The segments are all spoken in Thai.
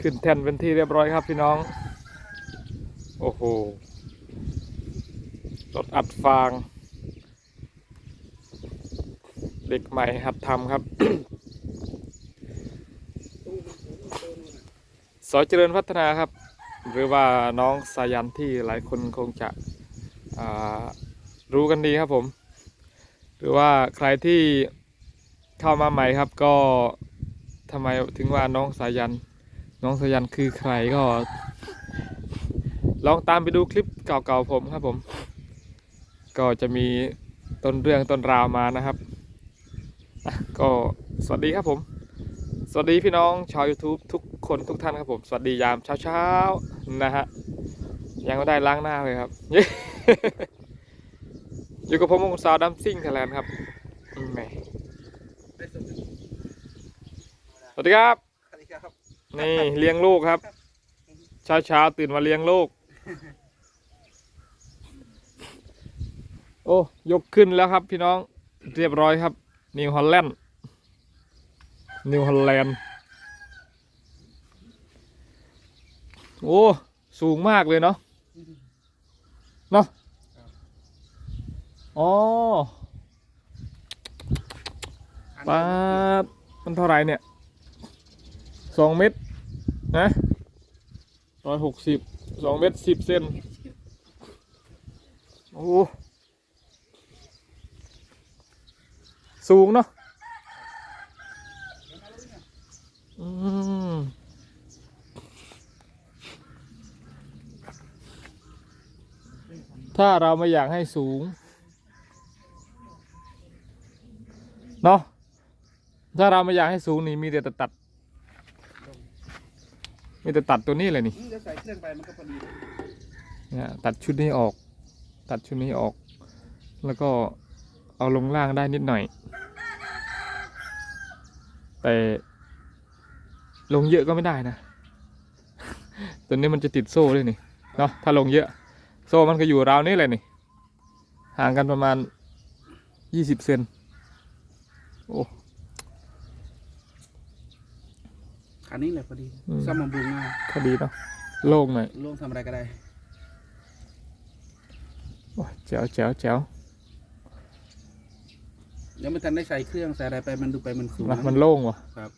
ขึ้นแท่นเป็นที่เรียบร้อยครับพี่น้อง โอ้โหรถอัดฟาง เด็กใหม่หัดทำครับสอเจริญพัฒนาครับ หรือว่าน้องสายันที่หลายคนคงจะรู้กันดีครับผม หรือว่าใครที่เข้ามาใหม่ครับก็ทำไมถึงว่าน้องสายัน น้องสยันคือใครก็ ลองตามไปดูคลิปเก่าๆผมครับผม ก็จะมีต้นเรื่องต้นราวมานะครับ ก็สวัสดีครับผม สวัสดีพี่น้องชาว YouTube ทุกคนทุกท่านครับผม สวัสดียามเช้าๆนะฮะ ยังไม่ได้ล้างหน้าเลยครับ อยู่กับผมวงสาวดัมซิ่งไทยแลนด์ครับสวัสดีครับ นี่เลี้ยงลูกครับ เช้าเช้าๆตื่นมาเลี้ยงลูก โอ้ ยกขึ้นแล้วครับ พี่น้องเรียบร้อยครับ นิวฮอลแลนด์นิวฮอลแลนด์โอ้ สูงมากเลยเนาะเนาะอ๋อปาดมันเท่าไหรเนี่ย สองเมตรนะร้อยหกสิบสองเมตรสิบเซนโอ้สูงเนาะอืมถ้าเราไม่อยากให้สูง เนาะถ้าเราไม่อยากให้สูงนี่มีแต่ตัด มีแต่ตัดตัวนี้เลยนี่จะใส่เครื่องไปมันก็พอดีนี่ตัดชุดนี้ออก ตัดชุดนี้ออก แล้วก็เอาลงล่างได้นิดหน่อย แต่ลงเยอะก็ไม่ได้นะ ตัวนี้มันจะติดโซ่ด้วยนี่ เนาะถ้าลงเยอะ โซ่มันก็อยู่ราวนี้เลยนี่ ห่างกันประมาณยี่สิบเซน โอ้ คันนี้แหละพอดีอืม ซ่อมบำรุงง่ายพอดีเนาะโล่งหน่อยลงทำอะไรก็ได้โอ้ยแจ๋วแจ๋วแจ๋วยังไม่ทันได้ใส่เครื่องใส่อะไรไปมันดูไปมันสูงนะมันโล่งว่ะ ครับ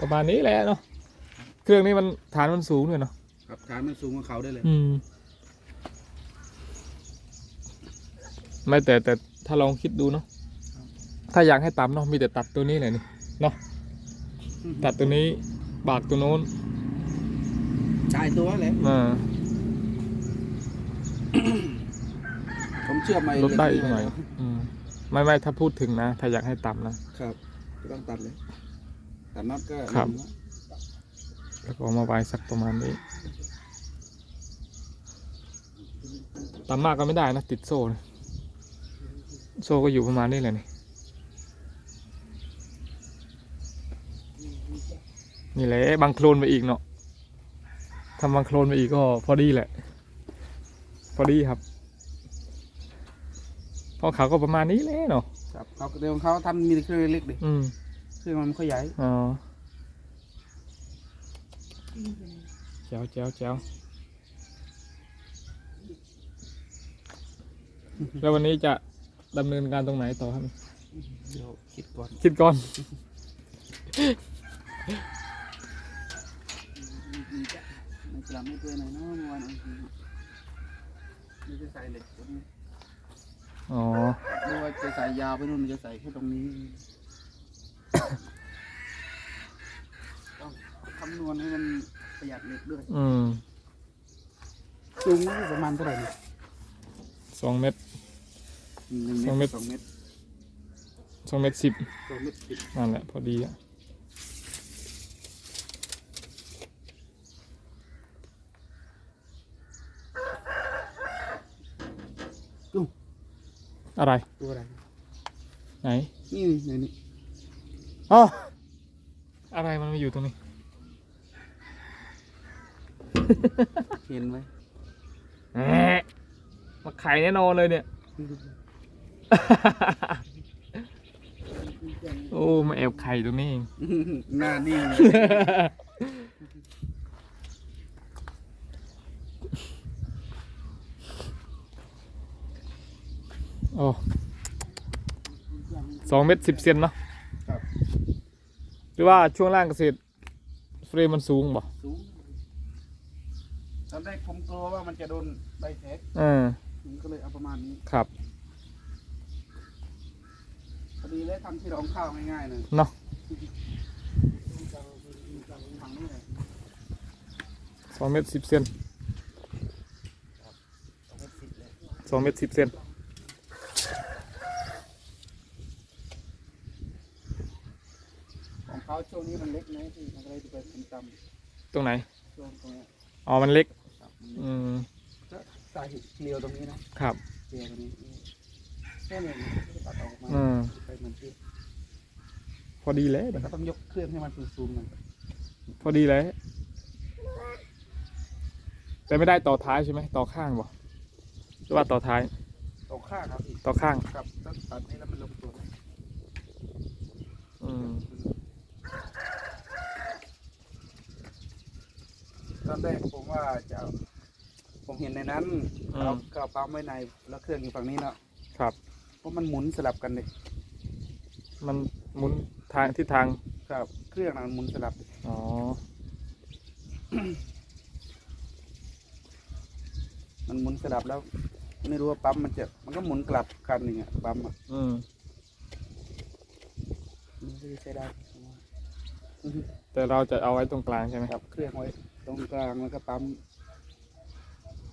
ประมาณนี้แหละเนาะ เครื่องนี้มันฐานมันสูงเลยเนาะ ครับฐานมันสูงกว่าเขาได้เลย อืม ไม่แต่แต่ถ้าลองคิดดูเนาะ ถ้าอยากให้ต่ำเนาะมีแต่ตัดตัวนี้เลยนี่เนาะ ตัดตัวนี้บากตัวโน้นจ่ายตัวแหละอ่า ผมเชื่อไหมลดได้อีกหน่อย อืม ไม่ไม่ถ้าพูดถึงนะ ถ้าอยากให้ต่ำนะ ครับก็ต้องตัดเลยตัดน็อตก็ครับลงแล้วแล้วก็เอามาไว้สักประมาณนี้ ต่ำมากก็ไม่ได้นะ ติดโซ่นะโซ่ก็อยู่ประมาณนี้เลยนี่ นี่แหละบางโคลนไปอีกเนาะทำบางโคลนไปอีกก็พอดีแหละ พอดีครับเพราะเขาก็ประมาณนี้แหละเนาะครับเขาเดี๋ยวของเขาทำมีแต่เครื่องเล็กดิอืมเครื่องมันไม่ค่อยใหญ่อ๋อแจ๋วแจ๋วแจ๋วแล้ววันนี้จะดำเนินการตรงไหนต่อครับ เดี๋ยวคิดก่อน คิดก่อน มันจะไม่เปื่อยหน่อยเนาะเมื่อวานเอาทีมันจะใส่เหล็กตรงนี้อ๋อหรือว่าจะใส่ยาวไปนู่นมันจะใส่แค่ตรงนี้ ต้องคำนวณให้มันประหยัดเหล็กด้วยอืมสูงนี่ประมาณเท่าไหร่เนี่ยสองเมตรหนึ่งสองเมเมตตรรสองเมตร สองเมตรสิบสองเมตรสิบนั่นแหละพอดีอะ อะไร ตัวอะไรไหน นี่นี่ในนี่อ๋อ อะไรมันมาอยู่ตรงนี้ เห็นไหมแหมมาไข่แน่นอนเลยเนี่ย โอ้ มาแอบไข่ตรงนี้เอง หน้านิ่งโอ้ส องเมตรสิบเซนเนาะครับ หรือว่าช่วงล่างเกษตรเฟรมมันสูงบ่สูงตอนแรกผมกลัวว่ามันจะโดนใบแท็กเออผมก็เลยเอาประมาณนี้ครับพอดีเลยทำที่รองข้าวง่ายๆเลยเนาะฝั่งนี้เลยสองเมตรสิบเซนสองเมตรสิบเลยสองเมตรสิบเซน ของ เขาช่วงนี้มันเล็กนะที่มันก็เลยจะเป็นผมจตรงไหนำช่วงตรงเนี้ยอ๋อ มันเล็ก ครับอืม ก็สาเหตุเกลียวตรงนี้นะครับ เกลียวตรงนี้แค่นี้ตัดออกมาอืม ไปเหมือนที่พอดีแล้วแต่ก็ต้องยกเครื่องให้มันซูมๆหน่อยพอดีแล้วแต่ไม่ได้ต่อท้ายใช่ไหม ต่อข้างบ่หรือว่าต่อท้าย ตรงข้างครับพี่ต่อข้าง ครับถ้าตัดนี้แล้วมันลงตัวนะอืม ต อนแรกผมว่าจะเอาผมเห็นในนั้นอืเรามก็เอาปั๊มไว้ในแล้วเครื่องอยู่ฝั่งนี้เนาะครับ เพราะมันหมุนสลับกันเลยมันหมุนทางทิศทาง ครับ เครื่องน่ะมันหมุนสลับอ๋อ มันหมุนสลับแล้ว ไม่รู้ว่าปั๊มมันจะมันก็หมุนกลับกันหนึ่งอะปั๊มอะอืม มันก็จะใช้ได้ผมว่าแต่เราจะเอาไว้ตรงกลางใช่ไหมครับเครื่องไว้ ตรงกลางแล้วก็ปั๊ม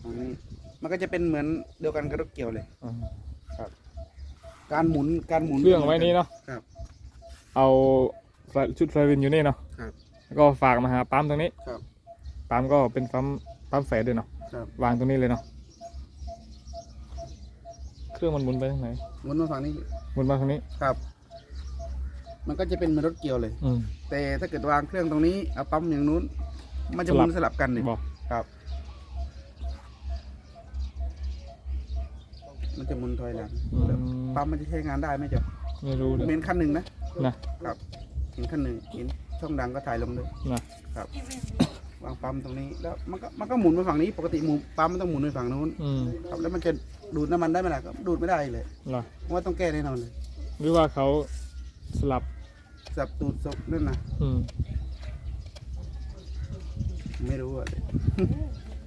อันนี้มันก็จะเป็นเหมือนเดียวกันกับรถเกี่ยวเลย อืมการหมุนการหมุนเครื่องไว้นี้เนาะครับ เอาไฟชุดไฟวินอยู่นี่เนาะครับ แล้วก็ฝากมาหาปั๊มตรงนี้ครับ ปั๊มก็เป็นปั๊มปั๊มแฝดด้วยเนาะครับ วางตรงนี้เลยเนาะเครื่องมันหมุนไปทางไหนหมุนมาฝั่งนี้หมุนมาทางนี้ ครับ มันก็จะเป็นเหมือนรถเกี่ยวเลย อืมแต่ถ้าเกิดวางเครื่องตรงนี้เอาปั๊มอย่างนู้น มันจะหมุนสลับสลับกันเลยบอก ครับ มันจะหมุนถอยหลังอืม ปั๊มมันจะใช้งานได้ไหมจ๊ะไม่รู้เลยเห็นขั้นหนึ่งนะนะครับเห็นขั้นหนึ่งเห็นช่องดังก็ถ่ายลงเลยนะครับวางปั๊มตรงนี้แล้วมันก็มันก็หมุนไปฝั่งนี้ ปกติหมุนปั๊มมันต้องหมุนไปฝั่งนู้นอืมครับแล้วมันจะดูดน้ำมันได้ไหมล่ะก็ดูดไม่ได้เลยเหรอเพราะว่าต้องแก้แน่นอนเลยหรือว่าเขาสลับสับตูดศพนั่นนะอืม ไม่รู้อะ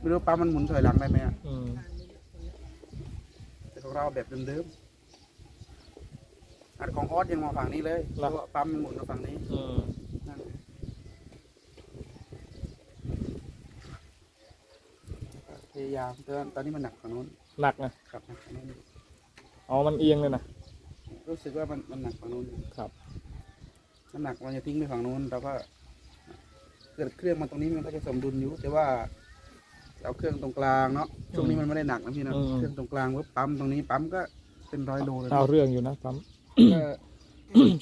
ไม่รู้ปั๊มมันหมุนถอยหลังได้ไหมอะอืมแต่ของเราแบบเดิมๆอันของออสยังมาฝั่งนี้เลยเพราะว่าปั๊มมันหมุนมาฝั่งนี้อืมนั่นพยายามแต่ตอนนี้มันหนักฝั่งนู้นหนักนะครับหนักฝั่งนู้นอ๋อมันเอียงเลยนะรู้สึกว่ามันมันหนักฝั่งนู้น ครับ น้ำหนักมันจะทิ้งไปฝั่งนู้นเราก็ เกิดเครื่องมันตรงนี้มันก็จะสมดุลอยู่แต่ว่าเอาเครื่องตรงกลางเนาะช่วงนี้มันไม่ได้หนักนะพี่นะอืม เครื่องตรงกลางปุ๊บปั๊มตรงนี้ปั๊มก็เป็นร้อยโลเลยเอาเรื่องอยู่นะปั๊ม ก็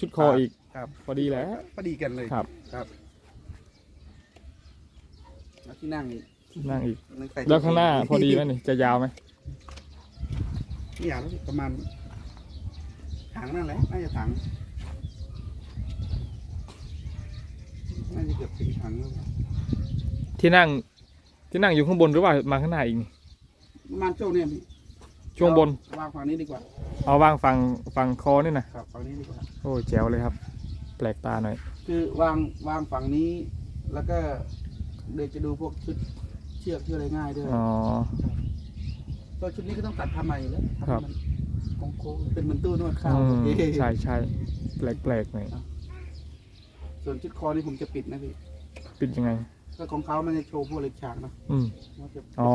ชุดคออีกครับ พอดีแล้ว พอดีกันเลยครับ ครับแล้วที่นั่งอีกนั่งอีก นั่งใส่แล้วข้างหน้าพอดีไหมนี่จะยาวไหมนี่อย่างประมาณถังนั่นแหละน่าจะถัง น่าจะเกือบถึงถังแล้วที่นั่ง ที่นั่งอยู่ข้างบนหรือว่ามาข้างหน้าอีกนี่ประมาณช่วงเนี้ยพี่ช่วงบน วางฝั่งนี้ดีกว่า เอาวางฝั่งฝั่งคอนี่นะครับฝั่งนี้ดีกว่า โอ้ยแจ๋วเลยครับ แปลกตาหน่อย คือวางวางฝั่งนี้ แล้วก็เดี๋ยวจะดูพวกชุดเชือกที่อะไรง่ายด้วยอ๋อ ตัวชุดนี้ก็ต้องตัดทำใหม่แล้วทำครับ มันโค้งๆเป็นเหมือนตู้นวดข้าวอืมเอ๊ะใช่ใช่แปลกแปลกหน่อย ส่วนชุดคอนี่ผมจะปิดนะพี่ปิดยังไง ก็ของเขามันจะโชว์พวกเหล็กฉากนะอืมว่าจะอ๋อ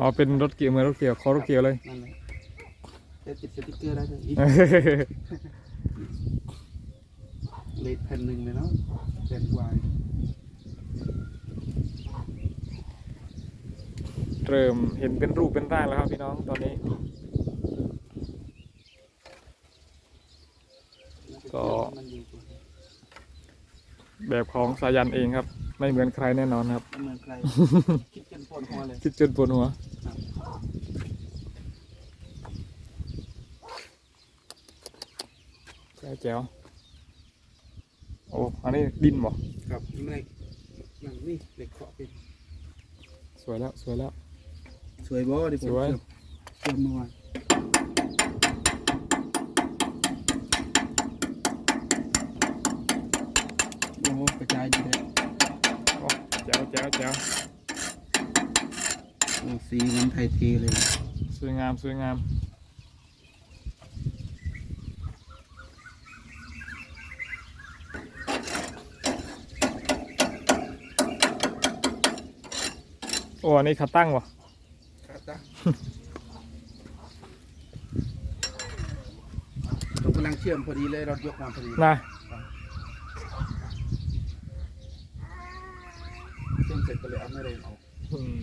อ๋อเป็นรถเกียร์เหมือนรถเกียร์คอรถเกียร์เลย นั่นแหละจะติดสติ๊กเกอร์ได้เลยอีกเลทแผ่นหนึ่งเลยเนาะแผ่นวายเริ่มเห็นเป็นรูปเป็นร่างแล้วครับพี่น้องตอนนี้ ก็ มันอยู่ตัว แบบของสายันเองครับ ไม่เหมือนใครแน่นอนครับมันเหมือนใคร คิดกันปวดหัวเลย คิดจนปวดหัวครับแจ๋วแจ๋วอ้อันนี้ดินบ่ครับนี่ไม่ได้อย่างนี่เหล็กเคาะเป็นสวยแล้ว สวยแล้ว สวยบ่ดิผมสวย เชื่อมเมื่อวาน โอ้กระจายดีเลยโอ้แจ๋วแจ๋วแจ๋วโอ้สีเหมันไทยเทเลยสวยงามสวยงามโอ้อันนี้ขาตั้งวะครับจ้ะผมกำลังเชื่อมพอดีเลยรถยกมาพอดี นะ เชื่อมเสร็จก็เลยเอาไม่เรนออกอืม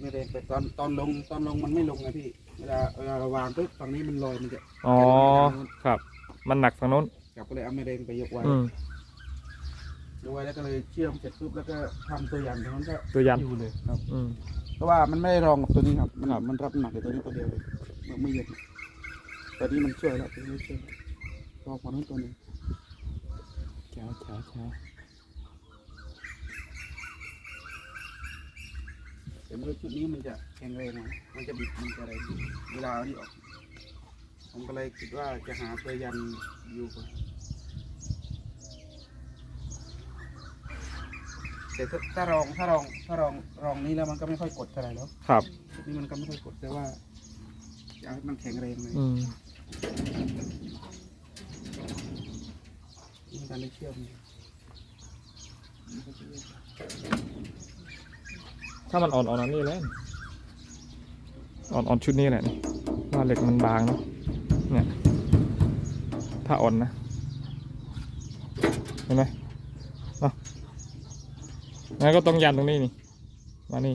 ไม่เรนไปตอนตอนลงตอนลงมันไม่ลงไงพี่เวลาเวลาเราวางปุ๊บฝั่งนี้มันลอยมันจะอ๋อครับ มันหนักฝั่งโน้นกลับก็เลยเอาไม่เรนไปยกไว้อืมยกไว้แล้วก็เลยเชื่อมเสร็จปุ๊บแล้วก็ทำตัวยันตรงนั้นก็ตัวยันอยู่เลยครับ อืม เพราะว่ามันไม่ได้รองกับตัวนี้ครับมันครับมันรับน้ำหนักกับตัวนี้ตัวเดียวเลยมันไม่เย็นตัวนี้มันช่วยแล้วตัวนี้ช่วยรองฝั่งนู้นตัวหนึงแจ๋วแจ๋วแจ๋ว แต่เมื่อชุดนี้มันจะแข็งแรงหน่อยมันจะบิดมันจะอะไรเวลาเอานี่ออก ผมก็เลยคิดว่าจะหาตัวยันอยู่ก่อนแต่ถ้าถ้ารองถ้ารองถ้ารองรองนี้แล้วมันก็ไม่ค่อยกดเท่าไหร่แล้วครับ ชุดนี้มันก็ไม่ค่อยกดแต่ว่าอยากให้มันแข็งแรงเลยอืมมันการได้เชื่อมมันก็จะเชื่อม ถ้ามันอ่อนอ่อนอันนี้แหละอ่อนอ่อนชุดนี้แหละนี่ว่าเหล็กมันบางเนาะเนี่ยถ้าอ่อนนะเห็นไหมเนาะงั้นก็ต้องยันตรงนี้นี่มานี่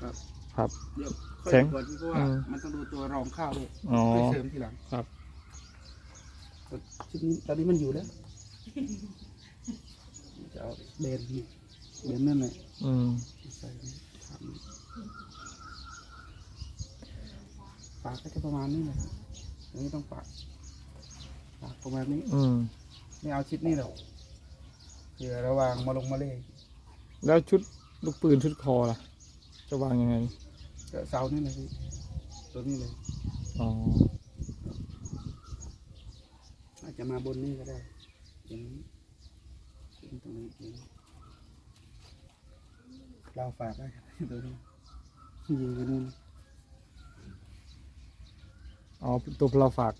ครับครับเดี๋ยวค่อยแข็งดูก่อนเพราะว่าอืมมันต้องดูตัวรองข้าวด้วยอ๋อค่อยเสริมทีหลังครับชุดนี้ตอนนี้มันอยู่แล้วจะเอาเบนนี่เบนนั่นแหละอืมใส่ทำ ปากก็จะประมาณนี้เลยอันนี้ต้องปากปากประมาณนี้อืม ไม่เอาชิดนี่หรอกเผื่อระหวางมาลงมาเล่แล้วชุดลูกปืนชุดคอล่ะ จะวางยังไง ก็เสานี่เลยพี่ตัวนี้เลย อ๋อ อาจจะมาบนนี่ก็ได้อย่างนี้อย่างนี้ตรงนี้อย่างนี้เราฝากได้ ตัวนี้ยิงกันนู่นอ๋อตัวเราฝาก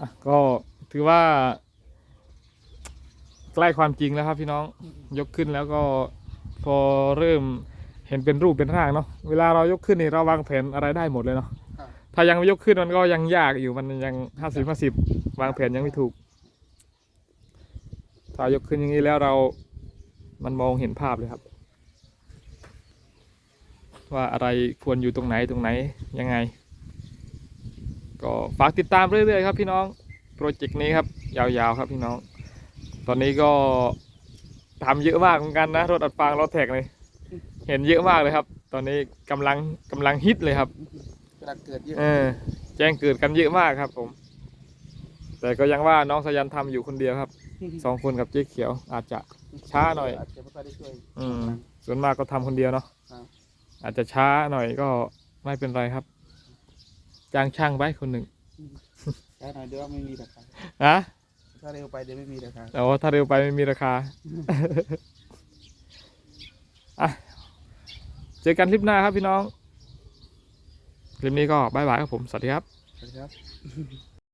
อะก็ถือว่า ใกล้ความจริงแล้วครับพี่น้องยกขึ้นแล้วก็พอเริ่มเห็นเป็นรูปเป็นร่างเนาะเวลาเรายกขึ้นนี่เราวางแผนอะไรได้หมดเลยเนาะครับถ้ายังไม่ยกขึ้นมันก็ยังยากอยู่มันยังห้าสิบห้าสิบวางแผนยังไม่ถูก ถ้ายกขึ้นอย่างนี้แล้วเรามันมองเห็นภาพเลยครับ ว่าอะไรควรอยู่ตรงไหนตรงไหนยังไง ก็ฝากติดตามเรื่อยๆครับพี่น้องโปรเจกต์นี้ครับ ยาวๆครับพี่น้อง ตอนนี้ก็ทำเยอะมากเหมือนกันนะ รถอัดฟางรถแท็กเลย เห็นเยอะมากเลยครับ ตอนนี้กำลังกำลังฮิตเลยครับกระดักเกิดเยอะเออแจ้งเกิดกันเยอะมากครับผม แต่ก็ยังว่าน้องสยันทำอยู่คนเดียวครับ สองคนกับเจ๊เขียว อาจจะช้าหน่อย อาจจะไม่ค่อยได้ช่วย อืม ส่วนมากก็ทำคนเดียวเนาะครับ อาจจะช้าหน่อยก็ไม่เป็นไรครับ จ้างช่างไว้คนหนึ่งช้าหน่อยเดี๋ยวไม่มีราคาอะถ้าเร็วไปเดี๋ยวไม่มีราคาแต่ว่าถ้าเร็วไปไม่มีราคาอะเจอกันคลิปหน้าครับพี่น้อง คลิปนี้ก็บายบายครับผม สวัสดีครับ สวัสดีครับ